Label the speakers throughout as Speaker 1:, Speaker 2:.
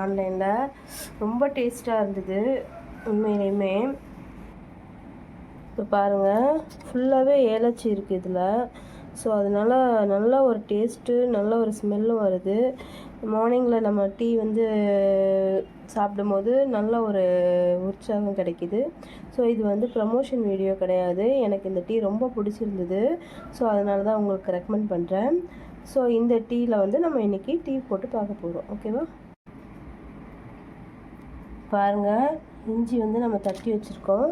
Speaker 1: ஆன்லைனில் ரொம்ப டேஸ்ட்டாக இருந்தது உண்மையிலையுமே. இப்போ பாருங்கள் ஃபுல்லாகவே ஏலச்சி இருக்குது இதில். ஸோ அதனால் நல்ல ஒரு டேஸ்ட்டு நல்ல ஒரு ஸ்மெல்லும் வருது. மார்னிங்கில் நம்ம டீ வந்து சாப்பிடும்போது நல்ல ஒரு உற்சாகம் கிடைக்கிது. ஸோ இது வந்து ப்ரமோஷன் வீடியோ கிடையாது. எனக்கு இந்த டீ ரொம்ப பிடிச்சிருந்தது. ஸோ அதனால தான் உங்களுக்கு ரெக்கமெண்ட் பண்ணுறேன் ஸோ இந்த டீயில் வந்து நம்ம இன்றைக்கி டீ போட்டு பார்க்க போகிறோம் ஓகேவா பாருங்கள் இஞ்சி வந்து நம்ம தட்டி வச்சுருக்கோம்.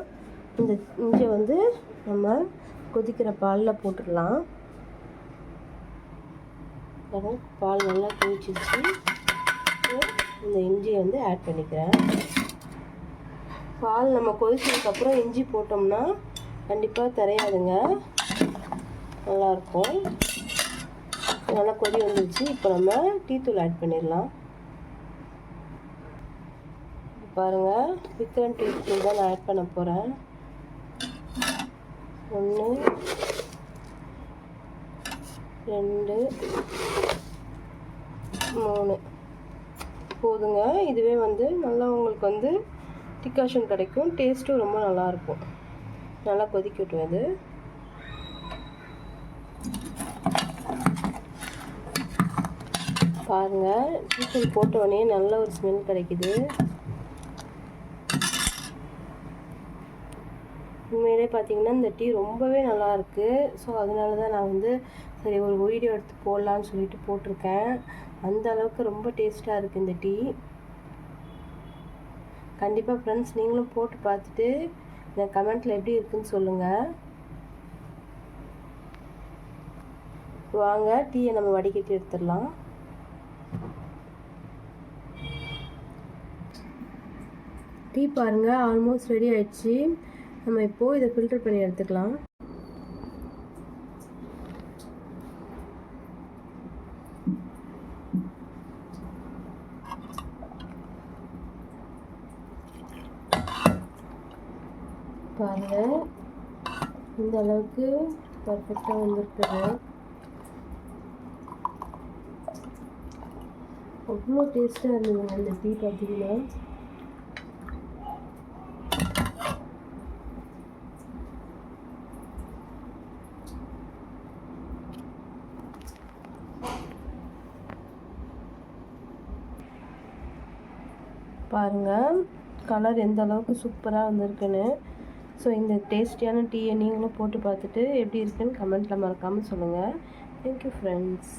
Speaker 1: இந்த இஞ்சி வந்து நம்ம கொதிக்கிற பாலில் போட்டுடலாம். பால் நல்லா கொதிச்சிருச்சு. இந்த இஞ்சியை வந்து ஆட் பண்ணிக்கிறேன். பால் நம்ம கொதிச்சதுக்கப்புறம் இஞ்சி போட்டோம்னா கண்டிப்பாக தரையாதுங்க. நல்லாயிருக்கும் நல்லா கொதி வந்துருச்சு. இப்போ நம்ம டீத்தூள் ஆட் பண்ணிடலாம். பாருங்கள் விக்ரம் டீத்தூள் தான் நான் ஆட் பண்ண போகிறேன் ஒன்று ரெண்டு மூணு. போதுங்க. இதுவே வந்து நல்லா உங்களுக்கு வந்து டிக்காஷன் கிடைக்கும். டேஸ்ட்டும் ரொம்ப நல்லாயிருக்கும் நல்லா கொதிக்கட்டும் இது. பாருங்கள் டீச்சர் போட்டவொடனே நல்ல ஒரு ஸ்மெல் கிடைக்குது. உண்மையிலே பார்த்தீங்கன்னா இந்த டீ ரொம்பவே நல்லாயிருக்கு. ஸோ அதனால தான் நான் வந்து சரி ஒரு வீடியோ எடுத்து போடலான்னு சொல்லிட்டு போட்டிருக்கேன். அந்த அளவுக்கு ரொம்ப டேஸ்ட்டாக இருக்குது இந்த டீ. கண்டிப்பாக ஃப்ரெண்ட்ஸ் நீங்களும் போட்டு பார்த்துட்டு இந்த கமெண்ட்டில் எப்படி இருக்குன்னு சொல்லுங்கள் வாங்க டீயை நம்ம வடிகட்டி எடுத்துடலாம். டீ பாருங்கள் ஆல்மோஸ்ட் ரெடி ஆயிடுச்சு. நம்ம இப்போது இதை ஃபில்டர் பண்ணி எடுத்துக்கலாம். பாருங்கள் இந்த அளவுக்கு பர்ஃபெக்டாக வந்துருக்குது அவ்வளோ டேஸ்ட்டாக இருந்ததுங்க இந்த டீ பார்த்தீங்கன்னா. பாருங்கள் கலர் எந்த அளவுக்கு சூப்பராக வந்திருக்குன்னு. ஸோ இந்த டேஸ்டியான டீயை நீங்களும் போட்டு பார்த்துட்டு எப்படி இருக்குன்னு கமெண்ட்டில் மறக்காமல் சொல்லுங்கள் தேங்க்யூ ஃப்ரெண்ட்ஸ்